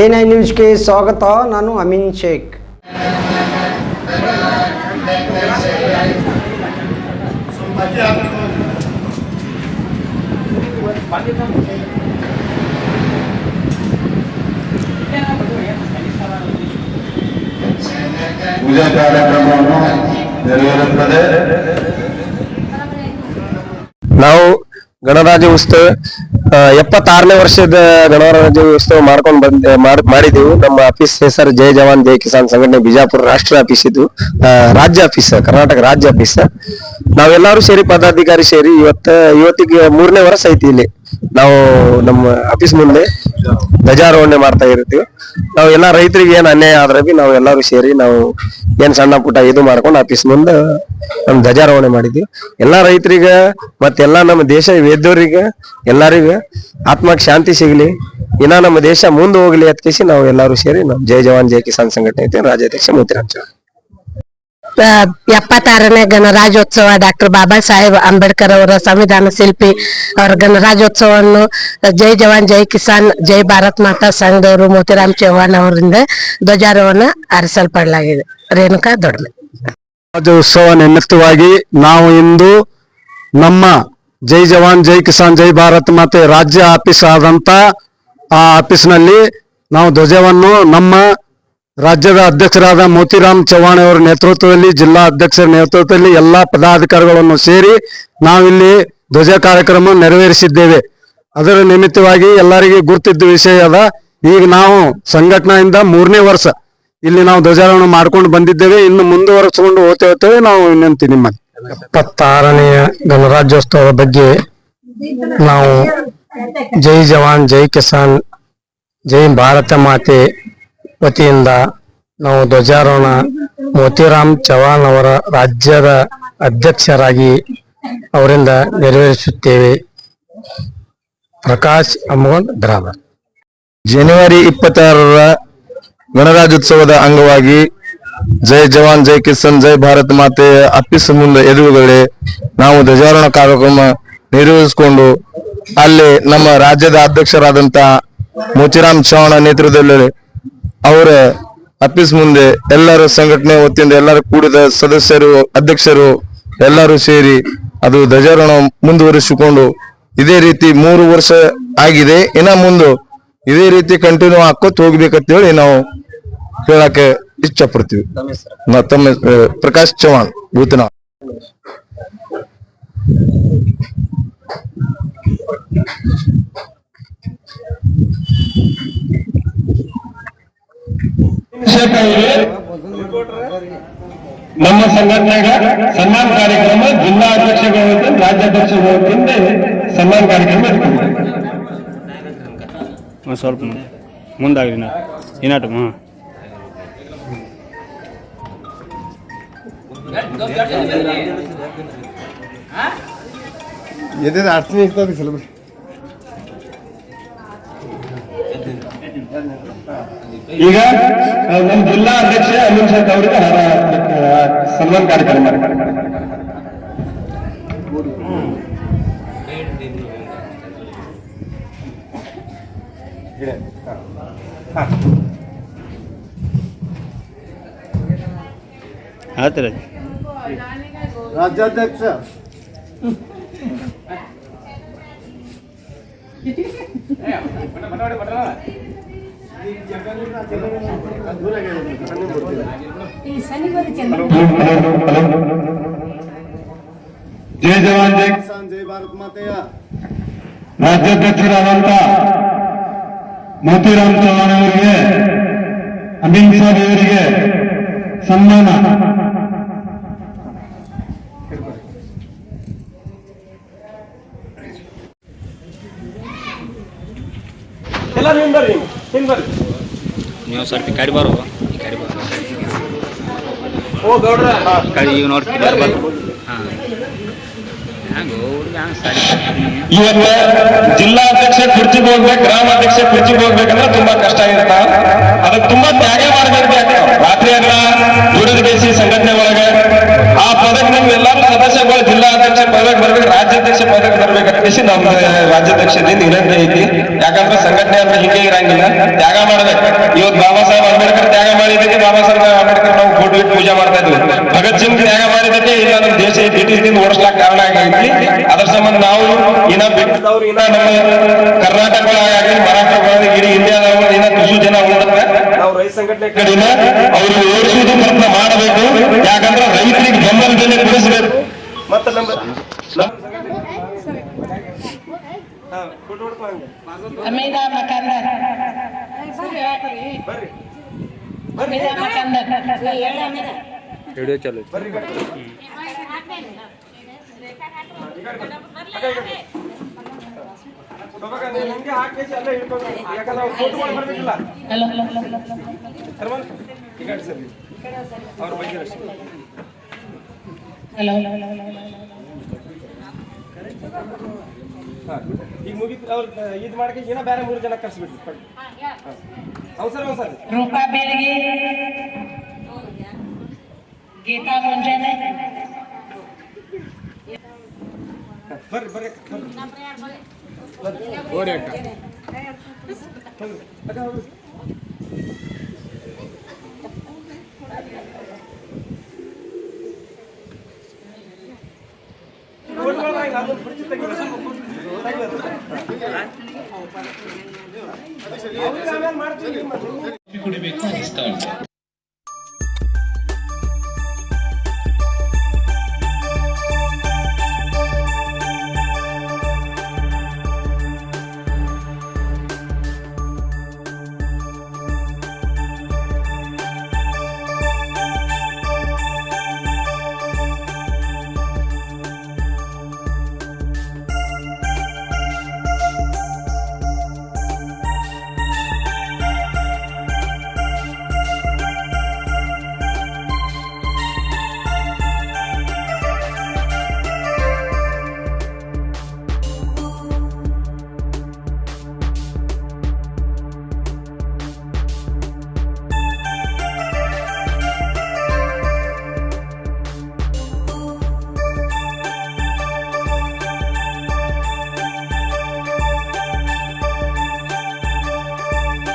N I ನ್ಯೂಸ್ಗೆ ಸ್ವಾಗತ ನಾನು ಅಮೀನ್ ಶೇಖ್ ಪೂಜಾ ಕಾರ್ಯಕ್ರಮವನ್ನು ನೆರವೇರುತ್ತದೆ ನಾವು ಗಣರಾಜ್ಯ ಉತ್ಸವ ಆ, ಎಪ್ಪತ್ತಾರನೇ ವರ್ಷದ ಗಣರಾಜ್ಯ ಉತ್ಸವ ಮಾಡ್ಕೊಂಡು ಬಂದ ಮಾಡಿದೀವಿ. ನಮ್ಮ ಆಫೀಸ್ ಹೆಸರು ಜೈ ಜವಾನ್ ಜೈ ಕಿಸಾನ್ ಸಂಘಟನೆ ಬಿಜಾಪುರ ರಾಷ್ಟ್ರ ಆಫೀಸ್ ಇದು. ರಾಜ್ಯ ಆಫೀಸ್ ಕರ್ನಾಟಕ ರಾಜ್ಯ ಆಫೀಸ್. ನಾವೆಲ್ಲರೂ ಸೇರಿ ಪದಾಧಿಕಾರಿ ಸೇರಿ ಇವತ್ತ ಇವತ್ತಿಗೆ ಮೂರನೇ ವರ್ಷ ಐತಿ ಇಲ್ಲಿ. ನಾವು ನಮ್ಮ ಆಫೀಸ್ ಮುಂದೆ ಧ್ವಜಾರೋಹಣೆ ಮಾಡ್ತಾ ಇರ್ತೀವಿ. ನಾವು ಎಲ್ಲಾ ರೈತರಿಗೆ ಏನ್ ಅನ್ಯಾಯ ಆದ್ರೆ ಬಿ ನಾವು ಎಲ್ಲರೂ ಸೇರಿ ನಾವು ಏನ್ ಸಣ್ಣ ಪುಟ್ಟ ಇದು ಮಾಡ್ಕೊಂಡು ಆಫೀಸ್ ಮುಂದೆ ನಮ್ ಧ್ವಜಾರೋಹಣೆ ಮಾಡಿದ್ವಿ. ಎಲ್ಲಾ ರೈತರಿಗೆ ಮತ್ತೆಲ್ಲಾ ನಮ್ಮ ದೇಶ ವೇದೋರಿಗೆ ಎಲ್ಲರಿಗೂ ಆತ್ಮಕ್ಕೆ ಶಾಂತಿ ಸಿಗ್ಲಿ. ಇನ್ನ ನಮ್ಮ ದೇಶ ಮುಂದೆ ಹೋಗ್ಲಿ ಅತ್ಕೇಸಿ ನಾವು ಎಲ್ಲರೂ ಸೇರಿ ನಮ್ ಜೈ ಜವಾನ್ ಜೈ ಕಿಸಾನ್ ಸಂಘಟನೆ ಐತಿ ರಾಜ್ಯಾಧ್ಯಕ್ಷ. ಆ, ಎಪ್ಪತ್ತಾರನೇ ಗಣರಾಜ್ಯೋತ್ಸವ ಡಾಕ್ಟರ್ ಬಾಬಾ ಸಾಹೇಬ್ ಅಂಬೇಡ್ಕರ್ ಅವರ ಸಂವಿಧಾನ ಶಿಲ್ಪಿ ಅವರ ಗಣರಾಜ್ಯೋತ್ಸವವನ್ನು ಜೈ ಜವಾನ್, ಜೈ ಕಿಸಾನ್, ಜೈ ಭಾರತ್ ಮಾತಾ ಸಂಘದವರು ಮೋತಿರಾಮ್ ಚೌಹಾಣ್ ಅವರಿಂದ ಧ್ವಜಾರೋಹಣ ಆರಿಸಲ್ಪಡಲಾಗಿದೆ ರೇಣುಕಾ ದೊಡ್ಡ ರಾಜ್ಯೋತ್ಸವ ನಿಮಿತ್ತವಾಗಿ ನಾವು ಇಂದು ನಮ್ಮ ಜೈ ಜವಾನ್, ಜೈ ಕಿಸಾನ್, ಜೈ ಭಾರತ್ ಮಾತೆ ರಾಜ್ಯ ಆಫೀಸ್ ಆದಂತ ಆ ಆಫೀಸ್ನಲ್ಲಿ ನಾವು ಧ್ವಜವನ್ನು ನಮ್ಮ ರಾಜ್ಯದ ಅಧ್ಯಕ್ಷರಾದ ಮೋತಿರಾಮ್ ಚವ್ಹಾಣ್ ಅವರ ನೇತೃತ್ವದಲ್ಲಿ, ಜಿಲ್ಲಾ ಅಧ್ಯಕ್ಷರ ನೇತೃತ್ವದಲ್ಲಿ ಎಲ್ಲಾ ಪದಾಧಿಕಾರಿಗಳನ್ನು ಸೇರಿ ನಾವಿಲ್ಲಿ ಧ್ವಜ ಕಾರ್ಯಕ್ರಮ ನೆರವೇರಿಸಿದ್ದೇವೆ. ಅದರ ನಿಮಿತ್ತವಾಗಿ ಎಲ್ಲರಿಗೆ ಗುರ್ತಿದ್ದ ವಿಷಯ ಅದ, ಈಗ ನಾವು ಸಂಘಟನೆಯಿಂದ ಮೂರನೇ ವರ್ಷ ಇಲ್ಲಿ ನಾವು ಧ್ವಜಾರೋಹಣ ಮಾಡ್ಕೊಂಡು ಬಂದಿದ್ದೇವೆ. ಇನ್ನು ಮುಂದುವರೆಸಿಕೊಂಡು ಹೋಗ್ತೇವೆ. ನಾವು ವಿನಂತಿ ನಿಮ್ಮಲ್ಲಿ. ಎಪ್ಪತ್ತಾರನೆಯ ಗಣರಾಜ್ಯೋತ್ಸವದ ಬಗ್ಗೆ ನಾವು ಜೈ ಜವಾನ್, ಜೈ ಕಿಸಾನ್, ಜೈ ಭಾರತ ಮಾತೆ ವತಿಯಿಂದ ನಾವು ಧ್ವಜಾರೋಹಣ ಮೋತಿರಾಮ್ ಚವಾಣ್ ಅವರ ರಾಜ್ಯದ ಅಧ್ಯಕ್ಷರಾಗಿ ಅವರಿಂದ ನೆರವೇರಿಸುತ್ತೇವೆ. ಪ್ರಕಾಶ್ ಅಮೋನ್ ಗ್ರಾಮ ಜನವರಿ ಇಪ್ಪತ್ತಾರರ ಗಣರಾಜ್ಯೋತ್ಸವದ ಅಂಗವಾಗಿ ಜೈ ಜವಾನ್, ಜೈ ಕಿಸಾನ್, ಜೈ ಭಾರತ್ ಮಾತೆ ಅಪ್ಪಿಸ ಮುಂದೆ ಎದುರುಗಡೆ ನಾವು ಧ್ವಜಾರೋಹಣ ಕಾರ್ಯಕ್ರಮ ನಿರ್ವಹಿಸಿಕೊಂಡು ಅಲ್ಲಿ ನಮ್ಮ ರಾಜ್ಯದ ಅಧ್ಯಕ್ಷರಾದಂತಹ ಮೋತಿರಾಮ್ ಚೌಹಾಣ ನೇತೃತ್ವದಲ್ಲಿ ಅವರ ಆಫೀಸ್ ಮುಂದೆ ಎಲ್ಲರ ಸಂಘಟನೆ ವತಿಯಿಂದ ಎಲ್ಲರೂ ಕೂಡಿದ ಸದಸ್ಯರು ಅಧ್ಯಕ್ಷರು ಎಲ್ಲರೂ ಸೇರಿ ಅದು ಧ್ವಜಾರೋಹಣ ಮುಂದುವರಿಸಿಕೊಂಡು ಇದೇ ರೀತಿ ಮೂರು ವರ್ಷ ಆಗಿದೆ. ಇನ್ನ ಮುಂದೆ ಇದೇ ರೀತಿ ಕಂಟಿನ್ಯೂ ಹಾಕೋತ್ ಹೋಗ್ಬೇಕಂತ ಹೇಳಿ ನಾವು ಹೇಳಕ್ಕೆ ಇಚ್ಛೆ ಪಡ್ತೀವಿ ತಮ್ಮ ಪ್ರಕಾಶ್ ಚೌಹಾಣ್ ಭೂತನ ನಮ್ಮ ಸಂಘಟನೆಗಳ ಸನ್ಮಾನ ಕಾರ್ಯಕ್ರಮ ಜಿಲ್ಲಾ ಅಧ್ಯಕ್ಷಗಳ ರಾಜ್ಯಾಧ್ಯಕ್ಷಗಳ ವತಿಯಿಂದ ಸನ್ಮಾನ ಕಾರ್ಯಕ್ರಮ ಇರ್ತದೆ. ಒಂದು ಸ್ವಲ್ಪ ಮುಂದಾಗ್ರಿ ನಾ. ಏನಾಟ ಹಾಂ. ಈಗ ನಮ್ಮ ಜಿಲ್ಲಾ ಅಧ್ಯಕ್ಷ ಅಮಿತ್ ಶಾ ಅವರಿಗೆ ಸನ್ಮಾನ ಕಾರ್ಯಕ್ರಮ ಮಾಡ್ತಾರೆ ರಾಜ್ಯಾಧ್ಯಕ್ಷ. ಜೈ ಜವಾನ್ ಜೈ. ಜೈ ಭಾರತ್ ಮಾತೆಯ ರಾಜ್ಯಾಧ್ಯಕ್ಷರಾದಂತ ಮೋತಿರಾಮ್ ಚೌಹಾಣ್ ಅವರಿಗೆ ಅಮಿತ್ ಶಾ ಅವರಿಗೆ ಸನ್ಮಾನ. ನೀವು ಸ್ವಲ್ಪ ಈ ಕಡೆ ಬರೋ ಈ ಕಡೆ ಬರೋ ಕಡೆ ಈಗ ಬರ್ಬಾರ್ದು ಹಾಂ. ಹಂಗೆ ಸರಿ ಇವತ್ತ ಜಿಲ್ಲಾಧ್ಯಕ್ಷ ಕುರ್ಚಿಗೆ ಹೋಗ್ಬೇಕು ಗ್ರಾಮಾಧ್ಯಕ್ಷ ಕುರ್ಚಿಗೆ ಹೋಗ್ಬೇಕಂದ್ರೆ ತುಂಬಾ ಕಷ್ಟ ಇರ್ತಾವ ಅದಕ್ಕೆ ತುಂಬಾ ತ್ಯಾಗ ಮಾಡ್ಬೇಕು ರಾತ್ರಿ ಅಲ್ಲ ದುಡಿದ ಬೇಸಿ ಸಂಘಟನೆ ಒಳಗೆ ಆ ಪದಕ್ಕೆ ನಿಮ್ಗೆ ಎಲ್ಲಾರು ಸದಸ್ಯಗಳು ಜಿಲ್ಲಾಧ್ಯಕ್ಷ ಪದಕ್ಕೆ ಬರ್ಬೇಕು ರಾಜ್ಯಾಧ್ಯಕ್ಷ ಪದಕ್ಕೆ ಬರ್ಬೇಕಂತ ನಮ್ಮ ರಾಜ್ಯಾಧ್ಯಕ್ಷದಿಂದ ನಿರಂತರ ಐತಿ. ಯಾಕಂದ್ರೆ ಸಂಘಟನೆ ಅಂದ್ರೆ ಹಿಂಗೆ ಇರಂಗಿಲ್ಲ. ತ್ಯಾಗ ಮಾಡ್ಬೇಕು. ಇವತ್ತು ಬಾಬಾ ಸಾಹೇಬ್ ಅಂಬೇಡ್ಕರ್ ತ್ಯಾಗ ಮಾಡಿದ್ದಕ್ಕೆ ಬಾಬಾ ಸಾಹೇಬ್ ಅಂಬೇಡ್ಕರ್ ನಾವು ಫೋಟೋ ಇಟ್ಟು ಪೂಜೆ ಮಾಡ್ತಾ ಇದ್ವಿ. ಭಗತ್ ಸಿಂಗ್ ತ್ಯಾಗ ಮಾಡಿದ್ದಕ್ಕೆ ಇಲ್ಲ ನಮ್ಮ ದೇಶ ಬ್ರಿಟಿಷ್ದಿಂದ ಓಡಿಸ್ಲಾಕ್ ಕಾರಣ ಆಗೈತಿ ಅದ್ರ ಸಂಬಂಧ ನಾವು ಇನ್ನ ಬಿಟ್ಟದವ್ರು ಇನ್ನ ನಮ್ಮ ಕರ್ನಾಟಕ ಆಗಲಿ ಮಹಾರಾಷ್ಟ್ರ ಒಳಗೆ ಇಡೀ ಇಂಡಿಯಾದವರು ಇನ್ನ ತುಸು ಜನ ಉಳಿದ್ರೆ ನಾವು ರೈತ ಸಂಘಟನೆ ಕಡೆಯಿಂದ ಅವ್ರಿಗೆ ಓಡಿಸುವುದು ಪ್ರಯತ್ನ ಮಾಡಬೇಕು. ಯಾಕಂದ್ರೆ ರೈತರಿಗೆ ಬೆಂಬಲ ಬೆಲೆ ಕೊಡಿಸಬೇಕು. ಮತ್ತೆ ನಮ್ಮ ಅಮೀದಾ ಮಕಂದರ್ ಅಮೀದಾ ಮಕಂದರ್ ವಿಡಿಯೋ ಚಾಲು hello hello hello hello hello hello ಈಗ ಮುಗಿತು ಅವ್ರು ಇದು ಮಾಡಕ್ಕೆ ಏನೋ ಬೇರೆ ಮೂರು ಜನ ಕರ್ಸ್ಬಿಟ್ರು ಅವಸರ ಅವಸರ ರೂಪಾ ಬೇಲ್ಗೆ ಗೀತಾ ಮುಂಜಾನೆ ಬರ್ರಿ ಬರ್ರಿ ಕುಡಿಬೇಕು ಅನಿಸ್ತಾ ಉಂಟು